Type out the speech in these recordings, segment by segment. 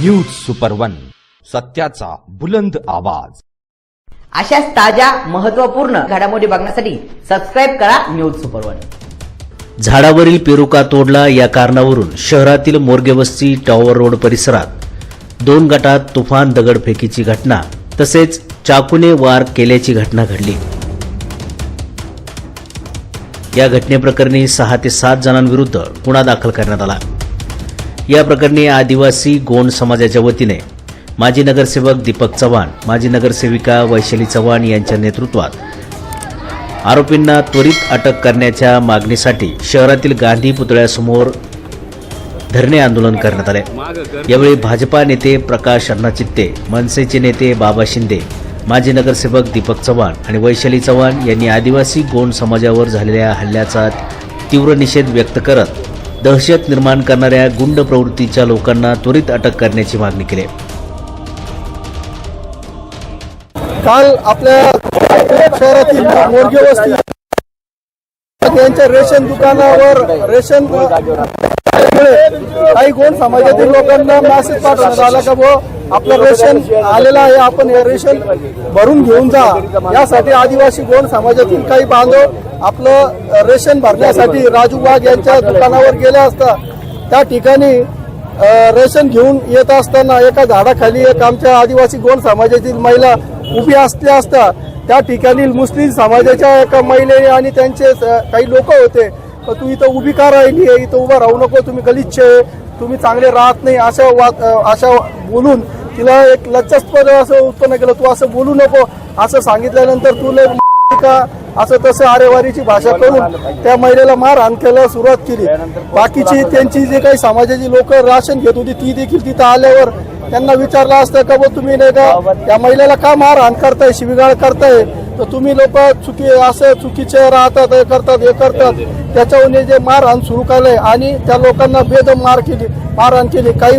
News super one सत्याचा बुलंद आवाज. अशाच ताज्या महत्त्वपूर्ण घडामोडी बघण्यासाठी सबस्क्राईब करा न्यूज सुपर वन झाडावरील पेरुका तोडला या कारणावरून शहरातील मोर्गेवस्ती टॉवर रोड परिसरात दोन गटात तुफान दगडफेकीची घटना तसेच चाकूने वार केल्याची घटना घडली. या घटनेप्रकरणी सहा ते सात जणांविरुद्ध गुन्हा दाखल करण्यात आला. या प्रकरणी आदिवासी गोंड समाजाच्या वतीने माजी नगरसेवक दीपक चव्हाण माजी नगरसेविका वैशाली चव्हाण यांच्या नेतृत्वात आरोपींना त्वरित अटक करण्याच्या मागणीसाठी शहरातील गांधी पुतळ्यासमोर धरणे आंदोलन करण्यात आले. यावेळी भाजपा नेते प्रकाश अण्णा चित्ते मनसेचे नेते बाबा शिंदे माजी नगरसेवक दीपक चव्हाण आणि वैशाली चव्हाण यांनी आदिवासी गोंड समाजावर झालेल्या हल्ल्याचा तीव्र निषेध व्यक्त करत दहशत निर्माण करणाऱ्या गुंड प्रवृत्तीच्या लोकांना त्वरित अटक करण्याची मागणी केली. काल आपल्या शहरातील मोरगे वस्ती यांच्या रेशन दुकानावर रेशन काही कोण समाजातील लोकांना मॅसेज पाठवण्यात आला का बुवा? आपलं रेशन आलेलं आहे आपण हे रेशन भरून घेऊन जा. यासाठी आदिवासी गोंड समाजातील काही बांधव आपलं रेशन भरण्यासाठी राजू वाघ यांच्या दुकानावर गेले असता त्या ठिकाणी रेशन घेऊन येत असताना एका झाडाखाली एक आमच्या आदिवासी गोंड समाजातील महिला उभी असल्या असता त्या ठिकाणी मुस्लिम समाजाच्या एका महिलेने आणि त्यांचे काही लोक होते तू इथं उभी का राहिली आहे? इथं उभं राहू नको तुम्ही गलिच्छ आहे. तुम्ही चांगले राहत नाही अशा वाद अ, अशा बोलून तिला एक लज्जास्पद असं उत्पन्न केलं तू असं बोलू नको. असं सांगितल्यानंतर तू लय का? असं तसं आरेवारीची भाषा करून त्या महिलेला मारहाण केलं सुरुवात केली. बाकीची त्यांची जे काही समाजाची लोक राशन घेत होती ती देखील तिथं आल्यावर त्यांना विचारलं असतं का बा तुम्ही नाही का त्या महिलेला का मारहाण करताय शिविगाळ करताय? तर तुम्ही लोक चुकी असं चुकीचे राहतात हे करतात हे करतात. त्याच्यावर जे मारहाण सुरू केलंय आणि त्या लोकांना बेदम मार केली मारहाण केली. काही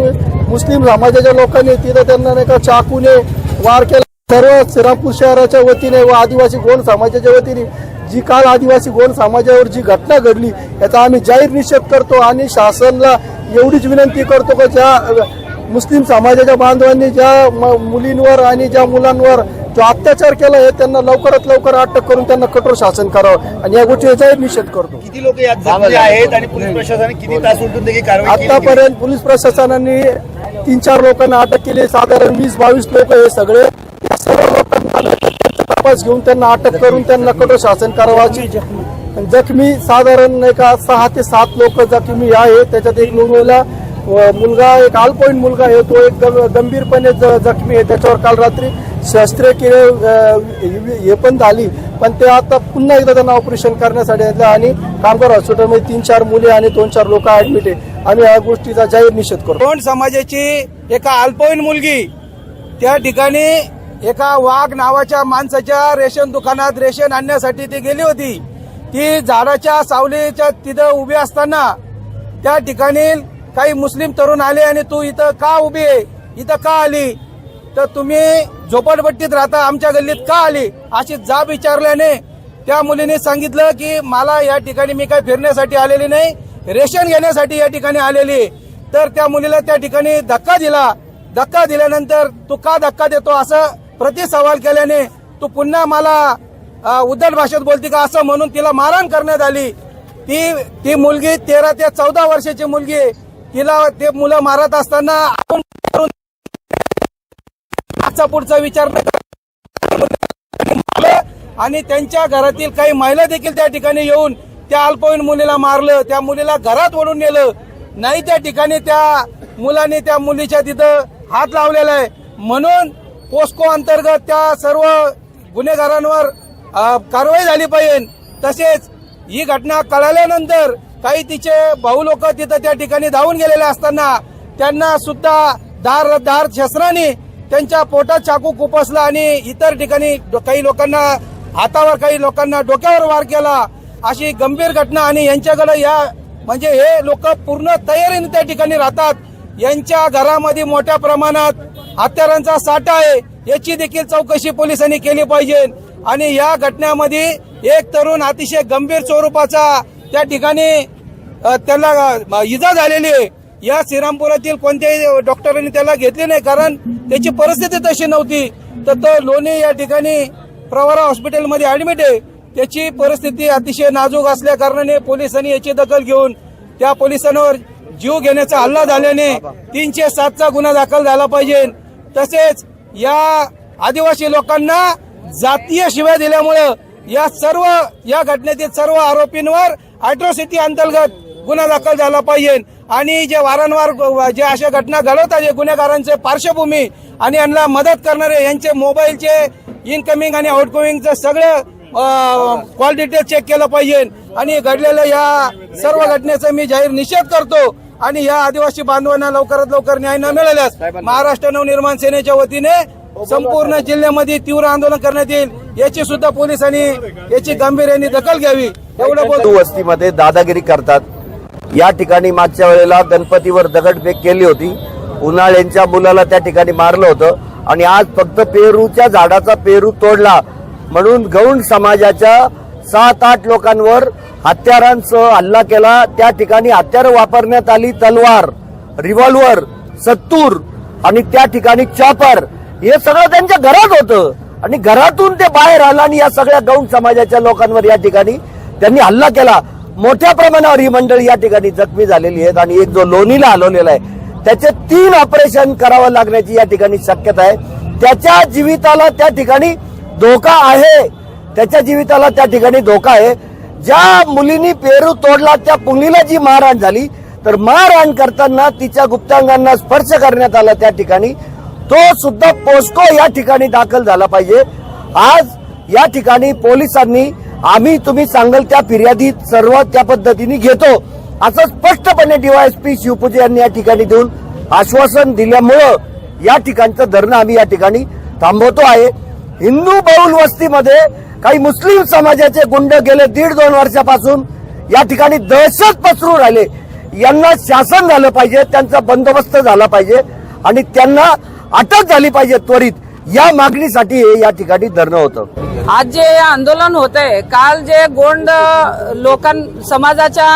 मुस्लिम समाजाच्या लोकांनी तिथं त्यांना नाही का चाकूने वार केला. सर्व श्रीरामपूर शहराच्या वतीने व आदिवासी गोंड समाजाच्या वतीने जी काल आदिवासी गोंड समाजावर जी घटना घडली याचा आम्ही जाहीर निषेध करतो आणि शासनाला एवढीच विनंती करतो की ज्या मुस्लिम समाजाच्या बांधवांनी ज्या मुलींवर आणि ज्या मुलांवर जो अत्याचार केला आहे त्यांना लवकरात लवकर अटक करून त्यांना कठोर शासन करावं. आणि या गोष्टीचा जाहीर निषेध करतो. किती लोक यात जखमी आहेत आणि पोलीस प्रशासनाने किती तास उलटून देखील कारवाई केली? आतापर्यंत पोलीस प्रशासनाने तीन चार लोकांना अटक केली साधारण वीस बावीस लोक हे सगळे या सर्व लोकांना त्यांचा तपास घेऊन त्यांना अटक करून त्यांना कठोर शासन करावाची जखमी साधारण नाही का सहा ते सात लोक जखमी आहे. त्याच्यात एक मुलगा मुलगा एक अल्पवयीन मुलगा आहे. तो एक गं- गंभीरपणे ज- जखमी आहे. त्याच्यावर काल रात्री शस्त्रक्रिया हे पण झाली पण ते आता पुन्हा एकदा त्यांना ऑपरेशन करण्यासाठी आणलं आणि कामगार हॉस्पिटलमध्ये तीन चार मुले आणि दोन चार लोक ऍडमिट आहे. आम्ही या गोष्टीचा जाहीर निषेध करतो. कोण समाजाची? एका अल्पवयीन मुलगी. त्या ठिकाणी एका वाघ नावाच्या माणसाच्या रेशन दुकानात रेशन आणण्यासाठी ती गेली होती. ती झाडाच्या सावलीच्या तिथं उभी असताना त्या ठिकाणी काही मुस्लिम तरुण आले आणि तू इथं का उभी आहे? इथं का आली? तर तुम्ही झोपडपट्टीत राहता आमच्या गल्लीत का आली? अशी जाब विचारल्याने त्या मुलीने सांगितलं की मला या ठिकाणी मी काय फिरण्यासाठी आलेली नाही. रेशन घेण्यासाठी या ठिकाणी आलेली. तर त्या मुलीला त्या ठिकाणी धक्का दिला. धक्का दिल्यानंतर तू का धक्का देतो? असं प्रति सवाल केल्याने तू पुन्हा मला उद्धट भाषेत बोलती का? असं म्हणून तिला मारहाण करण्यात आली. ती ती मुलगी तेरा ते चौदा वर्षाची मुलगी. तिला ते मुलं मारत असताना आपण मागचा पुढचा विचार न आणि त्यांच्या घरातील काही महिला देखील त्या ठिकाणी येऊन त्या अल्पवयीन मुलीला मारलं त्या मुलीला घरात ओढून नेलं. नाही त्या ठिकाणी त्या मुलाने त्या मुलीच्या तिथं हात लावलेला आहे. म्हणून पोस्को अंतर्गत त्या सर्व गुन्हेगारांवर कारवाई झाली पाहिजे. तसेच ही घटना कळाल्यानंतर काही तिचे भाऊ लोक तिथं त्या ठिकाणी धावून गेलेले असताना त्यांना सुद्धा धार धार शस्त्राने त्यांच्या पोटात चाकू खुपसला आणि इतर ठिकाणी डो- काही लोकांना हातावर काही लोकांना डोक्यावर वार केला अशी गंभीर घटना आणि यांच्याकडे या म्हणजे हे लोक पूर्ण तयारीने त्या ठिकाणी राहतात. यांच्या घरामध्ये मोठ्या प्रमाणात हत्यारांचा साठा आहे. याची देखील चौकशी पोलिसांनी केली पाहिजे. आणि या घटनेमध्ये एक तरुण अतिशय गंभीर स्वरूपाचा त्या ठिकाणी त्याला इजा झालेली आहे. या श्रीरामपुरातील कोणत्याही डॉक्टरांनी त्याला घेतले नाही कारण त्याची परिस्थिती तशी नव्हती. तर तो लोणी या ठिकाणी प्रवरा हॉस्पिटलमध्ये ऍडमिट आहे. त्याची परिस्थिती अतिशय नाजूक असल्या कारणाने पोलिसांनी याची दखल घेऊन त्या पोलिसांवर जीव घेण्याचा हल्ला झाल्याने तीनशे सातचा गुन्हा दाखल झाला पाहिजे. तसेच या आदिवासी लोकांना जातीय शिव्या दिल्यामुळं या सर्व या घटनेतील सर्व आरोपींवर अॅट्रॉसिटी अंतर्गत गुन्हा दाखल झाला पाहिजे. आणि जे वारंवार जे अशा घटना घडवतात जे गुन्हेगारांचे पार्श्वभूमी आणि यांना मदत करणारे यांचे मोबाईलचे इनकमिंग आणि आउटगोईंगचं सगळं कॉल डिटेल चेक केलं पाहिजे. आणि घडलेल्या या सर्व घटनेचा मी जाहीर निषेध करतो. आणि या आदिवासी बांधवांना लवकरात लवकर न्याय न मिळाल्यास महाराष्ट्र नवनिर्माण सेनेच्या वतीने संपूर्ण जिल्ह्यामध्ये तीव्र आंदोलन करण्यात येईल. याची सुद्धा पोलिसांनी याची गांभीर्याने दखल घ्यावी. एवढं वस्तीमध्ये दादागिरी करतात. या ठिकाणी मागच्या वेळेला गणपतीवर दगडफेक केली होती. उन्हाळ्यांच्या मुलाला त्या ठिकाणी मारलं होतं. आणि आज फक्त पेरूच्या झाडाचा पेरू तोडला. म्हणून गौंड समाजाच्या सात आठ लोकांवर हत्यारांसह हल्ला केला. त्या ठिकाणी हत्यारं वापरण्यात आली तलवार रिव्हॉल्वर सत्तूर आणि त्या ठिकाणी चॉपर हे सगळं त्यांच्या घरात होतं. आणि घरातून ते बाहेर आलं आणि या सगळ्या गौंड समाजाच्या लोकांवर या ठिकाणी त्यांनी हल्ला केला. मोठ्या प्रमाणावर ही मंडळी या ठिकाणी जखमी झालेली आहेत आणि एक जो लोणीला हलवलेला आहे त्याचे तीन ऑपरेशन करावं लागण्याची या ठिकाणी शक्यता आहे. त्याच्या जीविताला त्या ठिकाणी धोका आहे. त्याच्या जीविताला त्या ठिकाणी धोका आहे. ज्या मुलीनी पेरू तोडला त्या मुलीला जी मारहाण झाली तर मारहाण करताना तिच्या गुप्तांगांना स्पर्श करण्यात आला त्या ठिकाणी. तो सुद्धा पोस्को या ठिकाणी दाखल झाला पाहिजे. आज या ठिकाणी पोलिसांनी आम्ही तुम्ही सांगाल त्या फिर्यादीत सर्व त्या पद्धतीने घेतो. असं स्पष्टपणे डीवायएसपी शिवपूजे यांनी या ठिकाणी देऊन आश्वासन दिल्यामुळं या ठिकाणचं धरणं आम्ही या ठिकाणी थांबवतो आहे. हिंदू बहुल वस्तीमध्ये काही मुस्लिम समाजाचे गुंड गेले दीड दोन वर्षापासून या ठिकाणी दहशत पसरू राहिले. यांना शासन झालं पाहिजे त्यांचा बंदोबस्त झाला पाहिजे आणि त्यांना अटक झाली पाहिजे त्वरित. या मागणीसाठी या ठिकाणी धरणं होतं. आज जे आंदोलन होत आहे काल जे गोंड लोकां समाजाच्या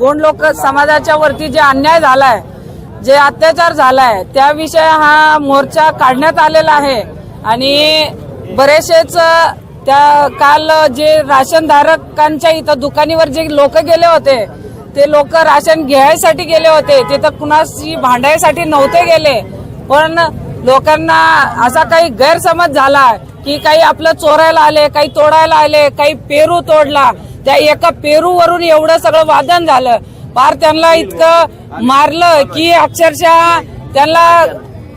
गोंड लोक समाजाच्या वरती जे अन्याय झालाय जे अत्याचार झालाय त्याविषयी हा मोर्चा काढण्यात आलेला आहे. आणि बरेचसेच त्या काल जे राशनधारकांच्या इथं दुकानीवर जे लोक गेले होते ते लोक राशन घ्यायसाठी गेले होते. तिथं कुणाशी भांडायसाठी नव्हते गेले. पण लोकांना असा काही गैरसमज झाला की काही आपलं चोरायला आले काही तोडायला आले काही पेरू तोडला. त्या एका पेरू वरून एवढं सगळं वादन झालं. फार त्यांना इतकं मारलं की अक्षरशः त्यांना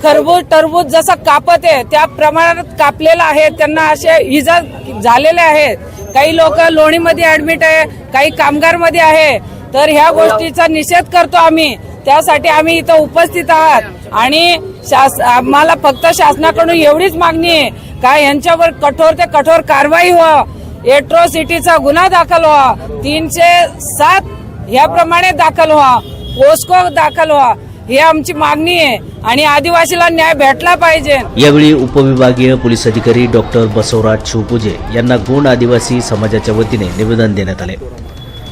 खरबूज टरबूज जसं कापत आहे त्या प्रमाणात कापलेलं आहे. त्यांना असे इजा झालेले आहेत काही लोक लोणीमध्ये ऍडमिट आहे काही कामगारमध्ये आहे. तर ह्या गोष्टीचा निषेध करतो आम्ही. त्यासाठी आम्ही इथं उपस्थित आहात. आणि शास आम्हाला फक्त शासनाकडून एवढीच मागणी आहे. का यांच्यावर कठोर ते कठोर कारवाई हो. व्हा एट्रोसिटीचा गुन्हा दाखल व्हा तीनशे सात याप्रमाणे दाखल व्हा पोस्को दाखल व्हा ही आमची मागणी आहे. आणि आदिवासीला न्याय भेटला पाहिजे. यावेळी उपविभागीय पोलीस अधिकारी डॉक्टर बसवराज शिवपूजे यांना गोंड आदिवासी समाजाच्या वतीने निवेदन देण्यात आले.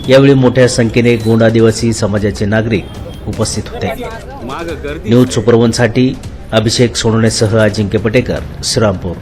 यावेळी मोठ्या संख्येने गोंड आदिवासी समाजाचे नागरिक उपस्थित होते. न्यूज सुपरवनसाठी अभिषेक सोनवणेसह अजिंक्य पटेकर श्रीरामपूर.